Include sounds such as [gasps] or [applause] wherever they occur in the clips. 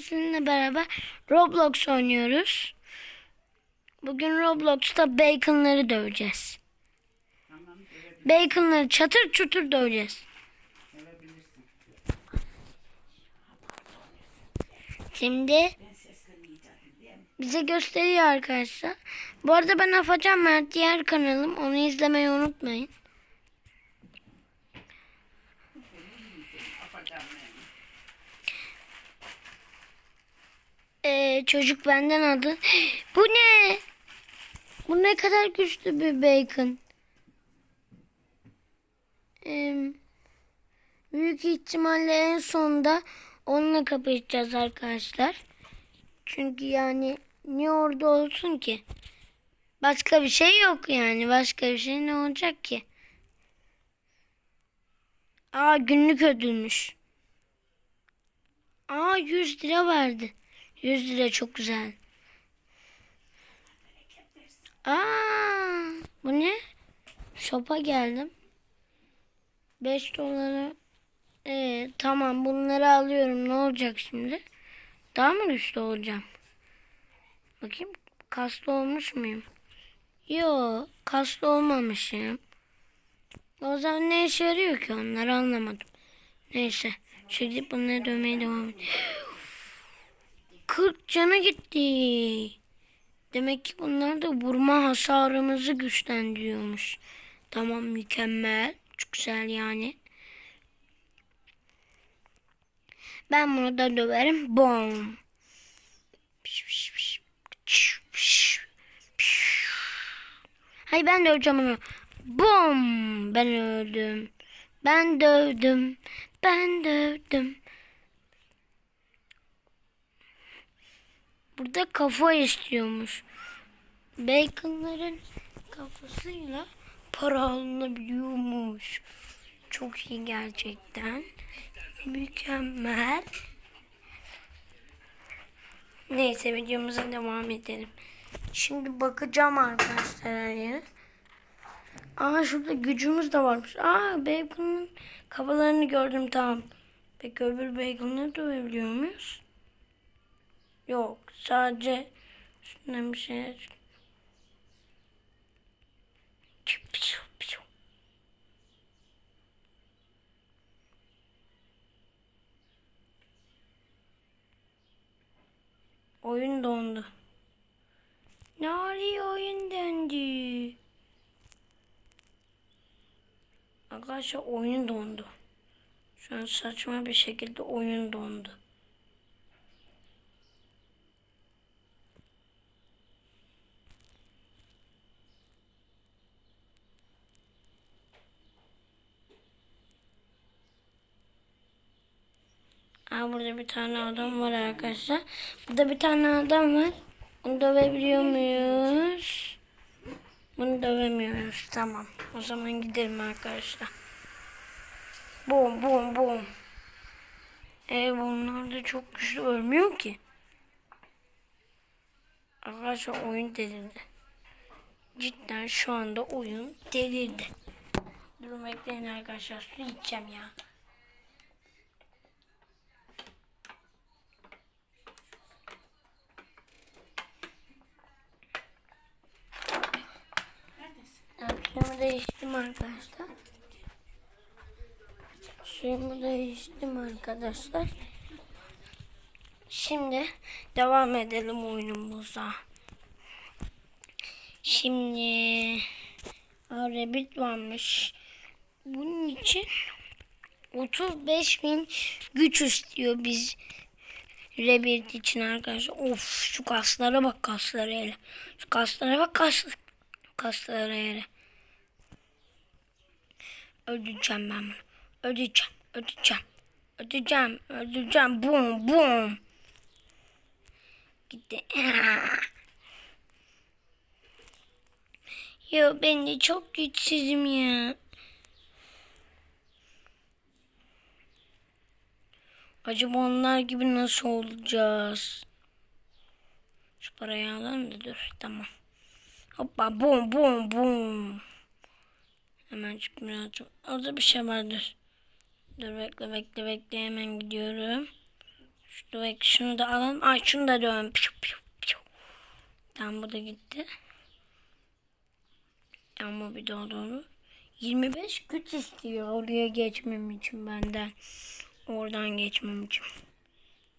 sizinle beraber Roblox oynuyoruz. Bugün Roblox'ta baconları döveceğiz. Baconları çatır çutur döveceğiz. Şimdi bize gösteriyor arkadaşlar. Bu arada ben Afacan Mert diğer kanalım. Onu izlemeyi unutmayın. Ee, çocuk benden adı. [gasps] Bu ne? Bu ne kadar güçlü bir bacon. Ee, büyük ihtimalle en sonda onunla kapışacağız arkadaşlar. Çünkü yani niye orada olsun ki? Başka bir şey yok yani. Başka bir şey ne olacak ki? Aa günlük ödülmüş. Aa 100 lira verdi. 100 lira çok güzel. Aa bu ne? Shop'a geldim. 5 dolara. Ee, tamam bunları alıyorum. Ne olacak şimdi? Daha mı güçlü olacağım? Bakayım kaslı olmuş muyum? Yo kaslı olmamışım. O zaman ne işe yarıyor ki onları anlamadım. Neyse. Şimdi bunları dövmeye devam edelim. 40 canı gitti. Demek ki bunlar da vurma hasarımızı güçlendiriyormuş. Tamam mükemmel. Çok güzel yani. Ben bunu da döverim. Bom. Hay ben döveceğim onu. Bom. Ben öldüm. Ben dövdüm. Ben dövdüm. Burada kafa istiyormuş. Baconların kafasıyla para alınabiliyormuş. Çok iyi gerçekten. Mükemmel. Neyse videomuza devam edelim. Şimdi bakacağım arkadaşlar her. Aa şurada gücümüz de varmış. Aa bacon'ın kafalarını gördüm tamam. Peki öbür bacon'ları dövebiliyor muyuz? Yok sadece üstünden bir şey Oyun dondu. Nari oyun döndü. Arkadaşlar oyun dondu. Şu an saçma bir şekilde oyun dondu. Aa, burada bir tane adam var arkadaşlar. Burada bir tane adam var. Bunu dövebiliyor muyuz? Bunu dövemiyoruz. Tamam. O zaman gidelim arkadaşlar. Bum bum bum. E bunlar da çok güçlü ölmüyor ki. Arkadaşlar oyun delirdi. Cidden şu anda oyun delirdi. Durun bekleyin arkadaşlar. Su içeceğim ya. Suyumu değiştim arkadaşlar. Suyumu değiştim arkadaşlar. Şimdi devam edelim oyunumuza. Şimdi Rabbit varmış. Bunun için 35 bin güç istiyor biz Rabbit için arkadaşlar. Of şu kaslara bak kaslara hele. Şu kaslara bak kas, kaslara hele. Öldüreceğim ben bunu. Öldüreceğim. Öldüreceğim. Öldüreceğim. Öldüreceğim. Bum bum. Gitti. [laughs] Yo ben de çok güçsüzüm ya. Acaba onlar gibi nasıl olacağız? Şu parayı alalım da dur. Tamam. Hoppa bum bum bum. Hemen çık birazcık. Orada bir şey vardır. Dur bekle bekle bekle hemen gidiyorum. Şunu, bek- şunu da alalım. Ay şunu da dön. Piu, piu, piu. Tamam bu da gitti. Ama bir daha doğru. 25 güç istiyor oraya geçmem için benden. Oradan geçmem için.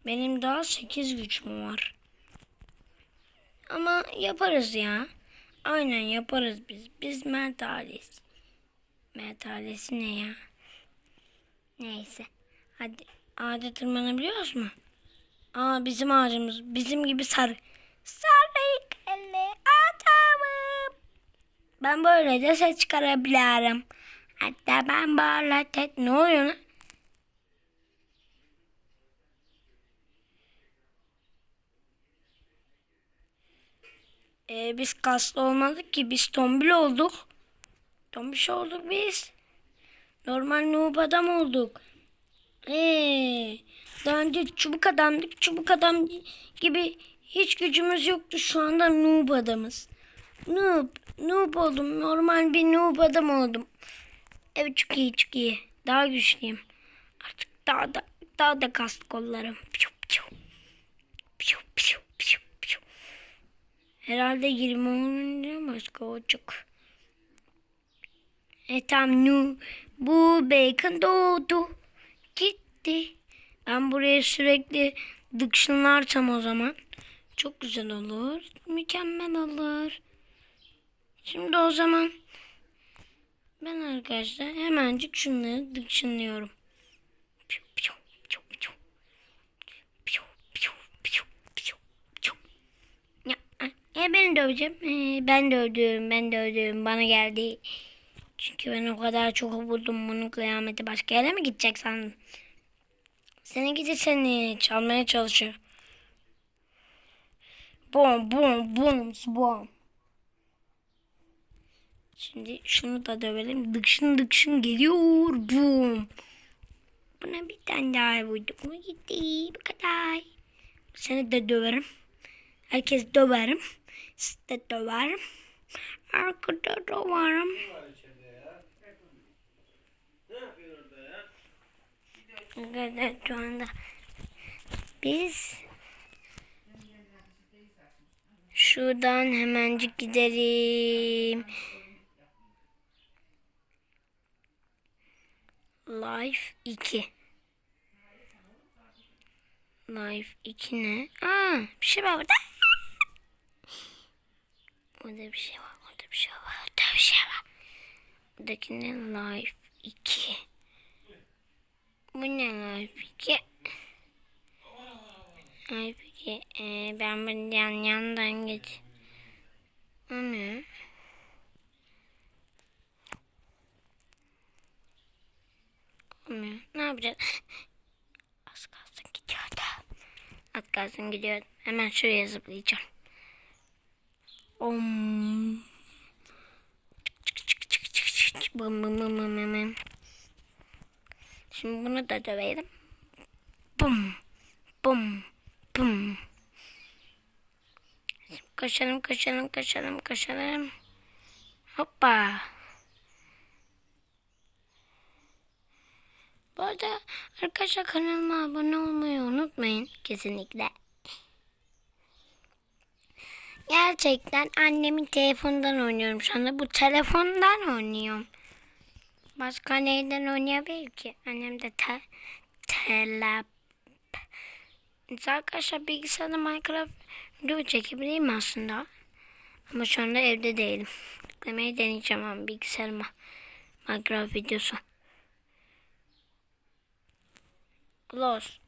Benim daha 8 güçüm var. Ama yaparız ya. Aynen yaparız biz. Biz Mert ailesi ne ya? Neyse. Hadi. Ağaca tırmanabiliyoruz mu? Aa bizim ağacımız. Bizim gibi sarı. Sarı kelli adamım. Ben böyle de ses çıkarabilirim. Hatta ben böyle tek... Ne oluyor lan? Ee, biz kaslı olmadık ki. Biz tombil olduk. Tombiş olduk biz. Normal noob adam olduk. Ee, daha önce çubuk adamdık. Çubuk adam gibi hiç gücümüz yoktu. Şu anda noob adamız. Noob. Noob oldum. Normal bir noob adam oldum. Evet çok iyi çok iyi. Daha güçlüyüm. Artık daha da daha da kaslı kollarım. Piu, piu. Piu, piu, piu, piu. Herhalde 20 olunca başka olacak. E tam nu bu bacon doğdu. Gitti. Ben buraya sürekli dıkşınlarsam o zaman çok güzel olur. Mükemmel olur. Şimdi o zaman ben arkadaşlar hemencik şunları dıkşınlıyorum. E, beni döveceğim. E, ben dövdüm, ben dövdüm. Bana geldi. Çünkü ben o kadar çok buldum bunun kıyameti. Başka yere mi gidecek sandın? Seni gidi seni çalmaya çalışıyor. Bom bom bom bom. Şimdi şunu da dövelim. Dıkşın dıkşın geliyor. Bum. Buna bir tane daha vurduk mu gitti. Bu kadar. Seni de döverim. Herkes döverim. Sizi de döverim. Arkada döverim. Evet şu anda biz şuradan hemencik gidelim. Life 2 Life 2 ne? Aa, bir şey var burada. Orada bir şey var. Orada bir şey var. Orada bir şey var. Buradaki ne? Life 2 Bu ne Life 2? Life 2 ee, ben buradan yandan geç. O ne? Olmuyor. Ne yapacağız? Az kalsın gidiyordu. Az kalsın gidiyordu. Hemen şuraya zıplayacağım. Om. Çık çık çık çık çık bum bum bum bum bum. Şimdi bunu da dövelim. Bum. Bum. Bum. Şimdi koşalım koşalım koşalım koşalım. Hoppa. Bu arada arkadaşlar kanalıma abone olmayı unutmayın kesinlikle. Gerçekten annemin telefonundan oynuyorum şu anda. Bu telefondan oynuyorum. Başka neyden oynayabilir ki? Annem de te Neyse arkadaşlar bilgisayarda Minecraft video çekebileyim aslında. Ama şu anda evde değilim. Yüklemeyi deneyeceğim ama bilgisayarıma Minecraft videosu. Close.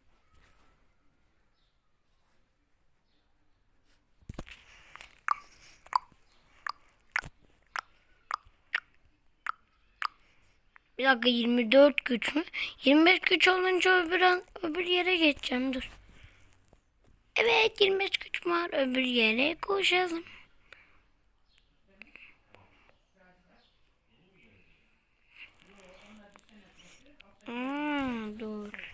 Bir dakika 24 güç mü? 25 güç olunca öbür, an, öbür yere geçeceğim dur. Evet 25 güç var öbür yere koşalım. Hmm, dur.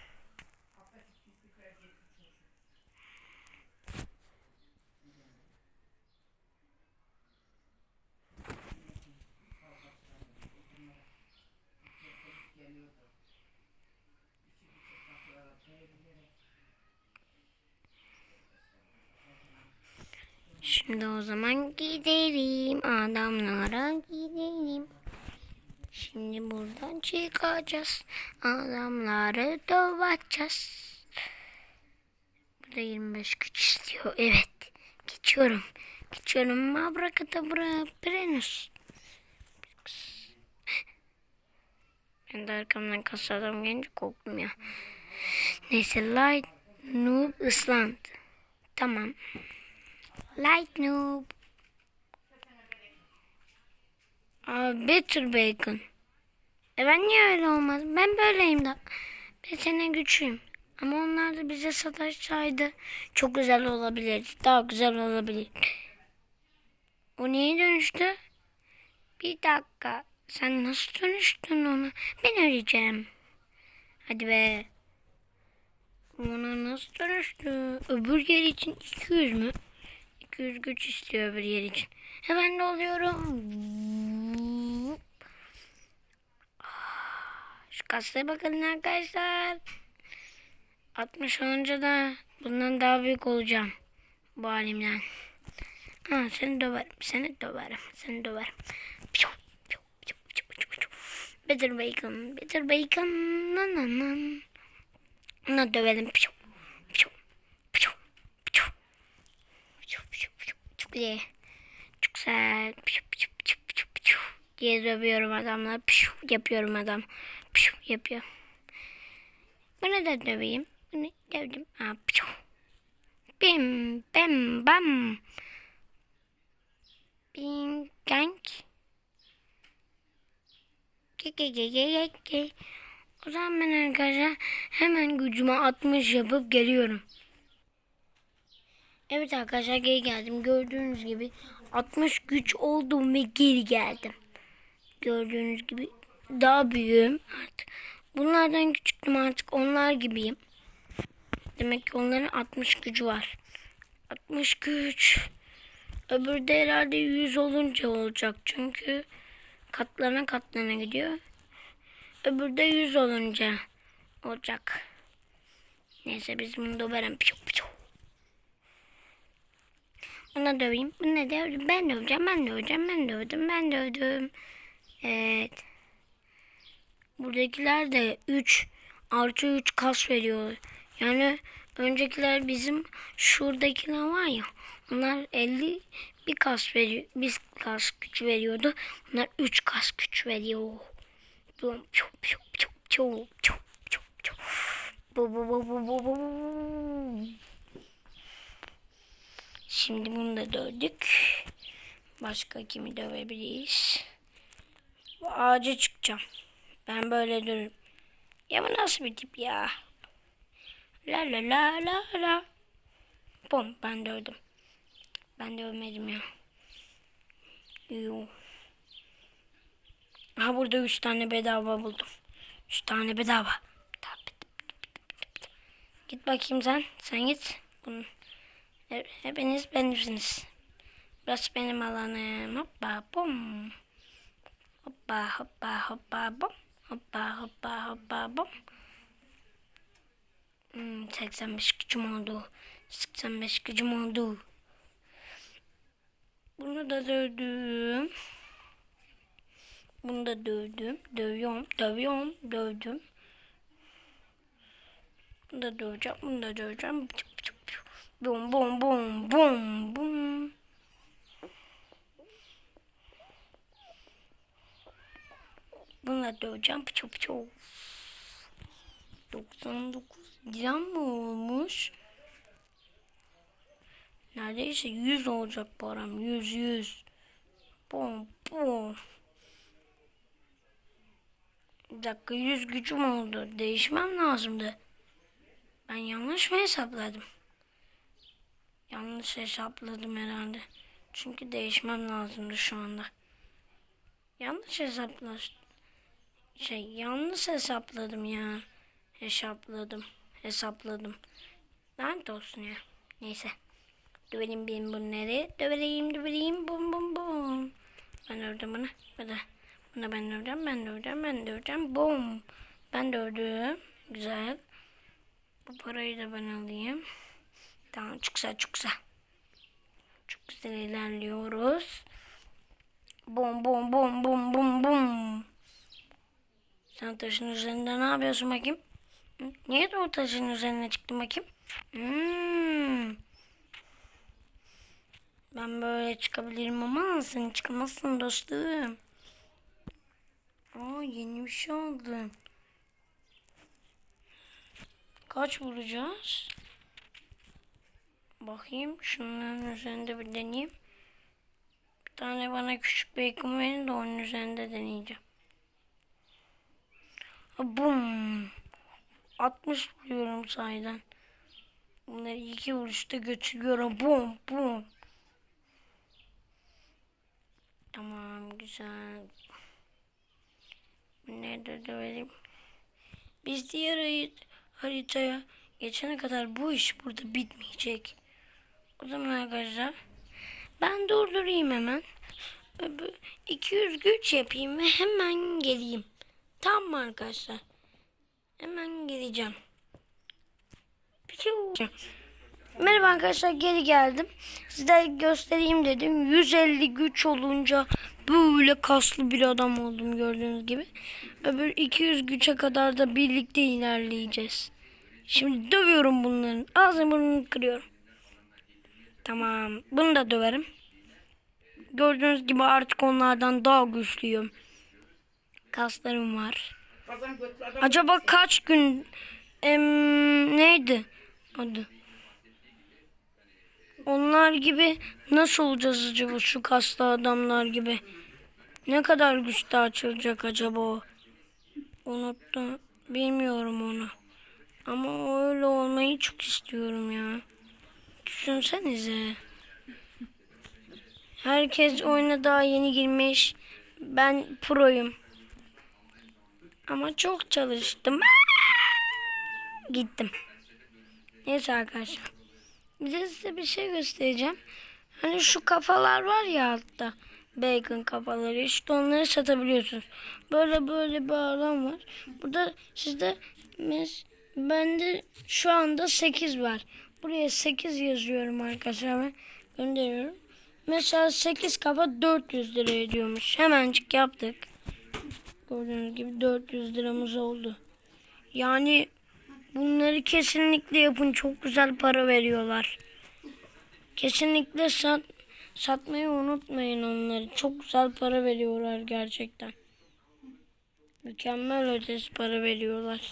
Şimdi o zaman gidelim adamlara gidelim. Şimdi buradan çıkacağız. Adamları döveceğiz. Burada 25 güç istiyor. Evet. Geçiyorum. Geçiyorum. Abrakadabra. Prenus. Ben de arkamdan kasa adam gelince korktum ya. Neyse light noob ıslandı. Tamam. Light noob. Aa, bitter bacon. E ben niye öyle olmaz? Ben böyleyim de. Ben senden güçlüyüm. Ama onlar da bize sataşsaydı çok güzel olabilir. Daha güzel olabilir. O niye dönüştü? Bir dakika. Sen nasıl dönüştün ona? Ben öleceğim. Hadi be. Ona nasıl dönüştü? Öbür yer için 200 mü? 200 güç istiyor öbür yer için. Hemen de oluyorum. Şu kasaya bakın arkadaşlar. 60 olunca da bundan daha büyük olacağım. Bu halimden. Ha, seni döverim. Seni döverim. Seni döverim. Piu, piu, piu, piu, piu, piu. Bitter bacon. Bitter bacon. Nan nan nan. Onu dövelim. Piu, piu, piu, piu. Piu, piu, piu. Çok güzel. Piu, piu, piu, piu. diye dövüyorum adamlar. Piu, yapıyorum adam. Piu, yapıyor. Bunu da döveyim. Bunu dövdüm. Ha, piu. Bim, bim, bam. Bing, gang. O zaman ben arkadaşlar hemen gücüme 60 yapıp geliyorum. Evet arkadaşlar geri geldim. Gördüğünüz gibi 60 güç oldum ve geri geldim. Gördüğünüz gibi daha büyüğüm artık. Bunlardan küçüktüm artık onlar gibiyim. Demek ki onların 60 gücü var. 60 güç. Öbürü de herhalde 100 olunca olacak. Çünkü katlarına katlarına gidiyor. Öbürü de 100 olunca olacak. Neyse biz bunu döverim. Piu, piu. Ona döveyim. Bunu ne dövdüm? Ben döveceğim. Ben döveceğim. Ben dövdüm. Ben dövdüm. Evet. Buradakiler de 3 artı 3 kas veriyor. Yani öncekiler bizim şuradakiler var ya. Onlar 50 bir kas veriyor. Bir kas güç veriyordu. Onlar 3 kas güç veriyor. Piu, piu, piu, piu, piu, piu, piu. Bu, bu, bu, bu, bu, bu. Şimdi bunu da dövdük. Başka kimi dövebiliriz? Bu ağaca çıkacağım. Ben böyle dururum. Ya bu nasıl bir tip ya? La la la la la. Bom ben dövdüm. Ben dövmedim ya. Yo. Ha burada üç tane bedava buldum. Üç tane bedava. Git bakayım sen. Sen git. Bunun. Hepiniz benimsiniz. Burası benim alanım. Hoppa bom. Hoppa hoppa hoppa bom. Hoppa hoppa hoppa bom. Hmm, 85 gücüm oldu. 85 gücüm oldu. Bunu da dövdüm. Bunu da dövdüm. Dövüyorum. Dövüyorum. Dövdüm. Bunu da döveceğim. Bunu da döveceğim. Bum bum bum bum. Bununla döveceğim. Pıçı pıçı. 99 gram mı olmuş? Neredeyse 100 olacak param. 100 100. Bom bom. Bir dakika 100 gücüm oldu. Değişmem lazımdı. Ben yanlış mı hesapladım? Yanlış hesapladım herhalde. Çünkü değişmem lazımdı şu anda. Yanlış hesapladım. Şey yanlış hesapladım ya. Hesapladım. Hesapladım. Lanet olsun ya. Neyse. Dövelim benim bunları. Dövereyim dövereyim. Bum bum bum. Ben ördüm bunu. Bu da. Bunu ben ördüm. Ben ördüm. Ben ördüm. Bum. Ben de ördüm. Güzel. Bu parayı da ben alayım. Tamam çok güzel çok güzel. Çok güzel ilerliyoruz. Bum bum bum bum bum bum. Sen taşın üzerinde ne yapıyorsun bakayım? Niye de o taşın üzerine çıktın bakayım? Hmm. Ben böyle çıkabilirim ama sen çıkamazsın dostum. Aa yeni bir şey aldım. Kaç vuracağız? Bakayım şunların üzerinde bir deneyeyim. Bir tane bana küçük bacon verin de onun üzerinde deneyeceğim. Bum. 60 vuruyorum sayeden. Bunları iki vuruşta götürüyorum. Bum bum. Tamam güzel. Nerede dövelim? Biz diğer haritaya geçene kadar bu iş burada bitmeyecek. O zaman arkadaşlar ben durdurayım hemen. Öbür 200 güç yapayım ve hemen geleyim. Tamam mı arkadaşlar? Hemen geleceğim. Merhaba arkadaşlar geri geldim. Size göstereyim dedim. 150 güç olunca böyle kaslı bir adam oldum gördüğünüz gibi. Öbür 200 güce kadar da birlikte ilerleyeceğiz. Şimdi dövüyorum bunların. Ağzını burnunu kırıyorum. Tamam. Bunu da döverim. Gördüğünüz gibi artık onlardan daha güçlüyüm. Kaslarım var. Acaba kaç gün em, neydi adı? Onlar gibi nasıl olacağız acaba şu kaslı adamlar gibi? Ne kadar güçte açılacak acaba o? Unuttum. Bilmiyorum onu. Ama öyle olmayı çok istiyorum ya. Düşünsenize. Herkes oyuna daha yeni girmiş. Ben proyum. Ama çok çalıştım. [laughs] Gittim. Neyse arkadaşlar. Bir de size bir şey göstereceğim. Hani şu kafalar var ya altta. Bacon kafaları. İşte onları satabiliyorsunuz. Böyle böyle bir alan var. Burada sizde mes bende şu anda 8 var. Buraya 8 yazıyorum arkadaşlar ben gönderiyorum. Mesela 8 kafa 400 lira ediyormuş. Hemencik yaptık. Gördüğünüz gibi 400 liramız oldu. Yani bunları kesinlikle yapın. Çok güzel para veriyorlar. Kesinlikle sat, satmayı unutmayın onları. Çok güzel para veriyorlar gerçekten. Mükemmel ötesi para veriyorlar.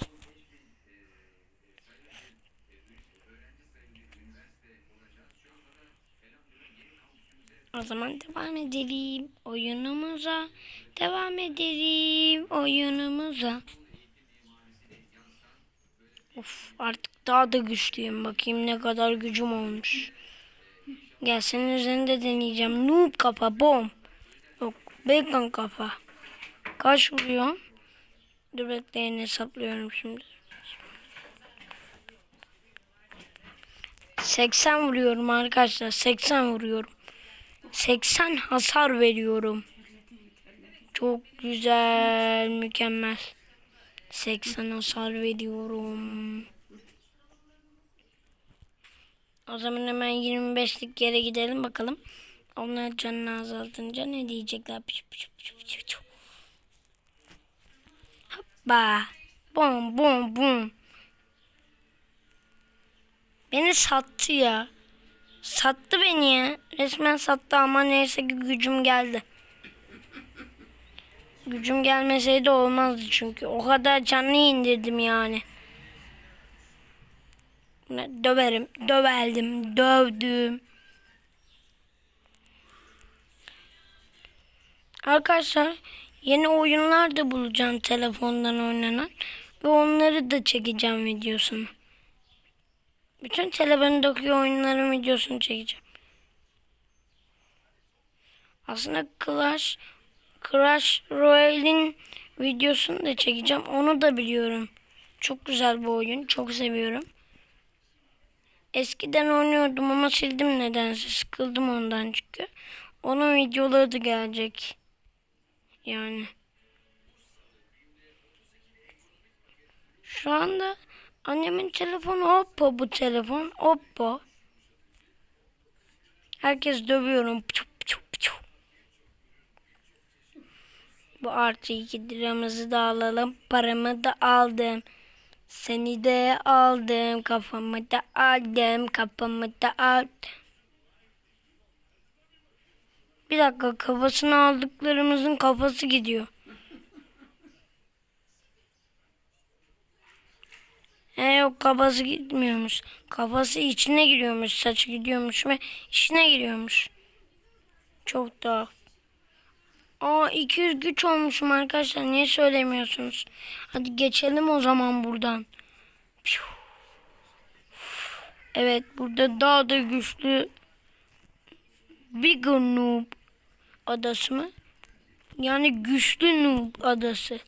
O zaman devam edelim oyunumuza. Devam edelim oyunumuza. Of artık daha da güçlüyüm. Bakayım ne kadar gücüm olmuş. Gel senin üzerinde deneyeceğim. Noob kafa bom. Yok bacon kafa. Kaç vuruyor? Dur bekleyin hesaplıyorum şimdi. 80 vuruyorum arkadaşlar. 80 vuruyorum. 80 hasar veriyorum. Çok güzel, mükemmel. 80 hasar veriyorum. O zaman hemen 25'lik yere gidelim bakalım. Onlar canını azaltınca ne diyecekler? Piş, piş, piş, piş, piş. Hoppa. Bum bum bum. Beni sattı ya. Sattı beni ya. Resmen sattı ama neyse ki gücüm geldi. Gücüm gelmeseydi olmazdı çünkü. O kadar canlı indirdim yani. Döverim. Döveldim. Dövdüm. Arkadaşlar yeni oyunlar da bulacağım telefondan oynanan. Ve onları da çekeceğim videosunu. Bütün telefondaki oyunların videosunu çekeceğim. Aslında Clash Crash Royale'in videosunu da çekeceğim. Onu da biliyorum. Çok güzel bir oyun. Çok seviyorum. Eskiden oynuyordum ama sildim nedense. Sıkıldım ondan çünkü. Onun videoları da gelecek. Yani. Şu anda annemin telefonu Oppo bu telefon. Oppo. Herkes dövüyorum. Pçup, pçup, pçup. Bu artı iki liramızı da alalım. Paramı da aldım. Seni de aldım. Kafamı da aldım. Kafamı da aldım. Bir dakika kafasını aldıklarımızın kafası gidiyor. He yok kafası gitmiyormuş. Kafası içine giriyormuş. Saçı gidiyormuş ve içine giriyormuş. Çok tuhaf. Aa 200 güç olmuşum arkadaşlar. Niye söylemiyorsunuz? Hadi geçelim o zaman buradan. Evet burada daha da güçlü Bigger Noob adası mı? Yani güçlü Noob adası.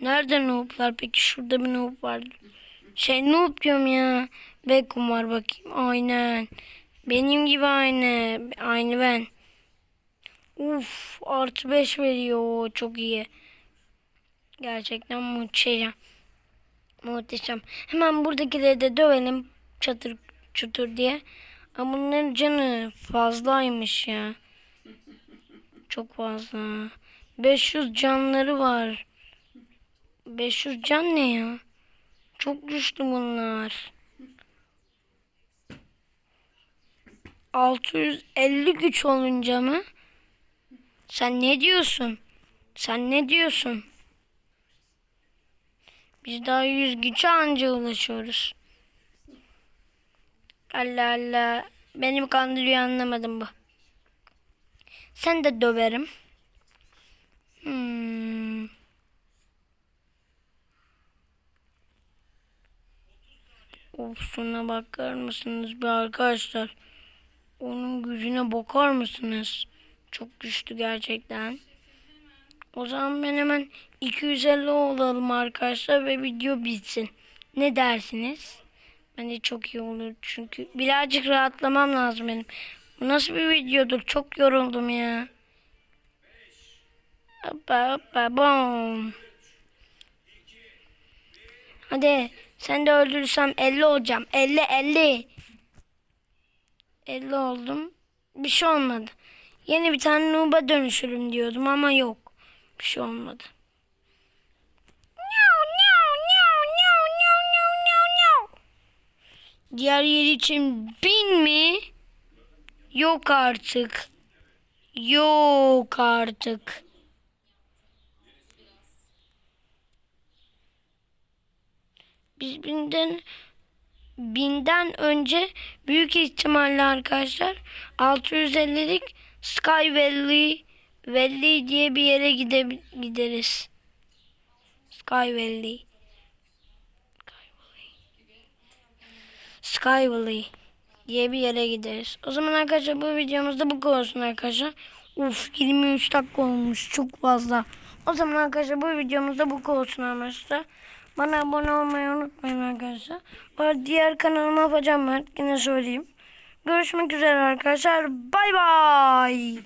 Nerede Noob'lar? Peki şurada bir Noob var. Şey Noob diyorum ya. Beckham var bakayım. Aynen. Benim gibi aynı. Aynı ben. Uf artı 5 veriyor. Çok iyi. Gerçekten muhteşem. Muhteşem. Hemen buradakileri de dövelim. Çatır çutur diye. Ama bunların canı fazlaymış ya. Çok fazla. 500 canları var. 500 can ne ya? Çok güçlü bunlar. 650 güç olunca mı? Sen ne diyorsun? Sen ne diyorsun? Biz daha 100 güce anca ulaşıyoruz. Allah Allah. Beni mi kandırıyor anlamadım bu. Sen de döverim. Hmm. Of şuna bakar mısınız bir arkadaşlar? Onun gücüne bakar mısınız? Çok güçlü gerçekten. O zaman ben hemen 250 olalım arkadaşlar ve video bitsin. Ne dersiniz? Bence çok iyi olur çünkü birazcık rahatlamam lazım benim. Bu nasıl bir videodur? Çok yoruldum ya. Hoppa hoppa bom. Hadi sen de öldürürsem 50 olacağım. 50 50. 50 oldum. Bir şey olmadı. Yeni bir tane nuba dönüşürüm diyordum ama yok. Bir şey olmadı. Diğer yer için bin mi? Yok artık. Yok artık. Biz binden binden önce büyük ihtimalle arkadaşlar 650'lik Sky Valley Valley diye bir yere gide, gideriz. Sky Valley. Sky Valley diye bir yere gideriz. O zaman arkadaşlar bu videomuzda bu olsun arkadaşlar. Uf 23 dakika olmuş çok fazla. O zaman arkadaşlar bu videomuzda bu olsun arkadaşlar. Bana abone olmayı unutmayın arkadaşlar. Bu arada diğer kanalıma yapacağım ben yine söyleyeyim. Görüşmek üzere arkadaşlar. Bay bay.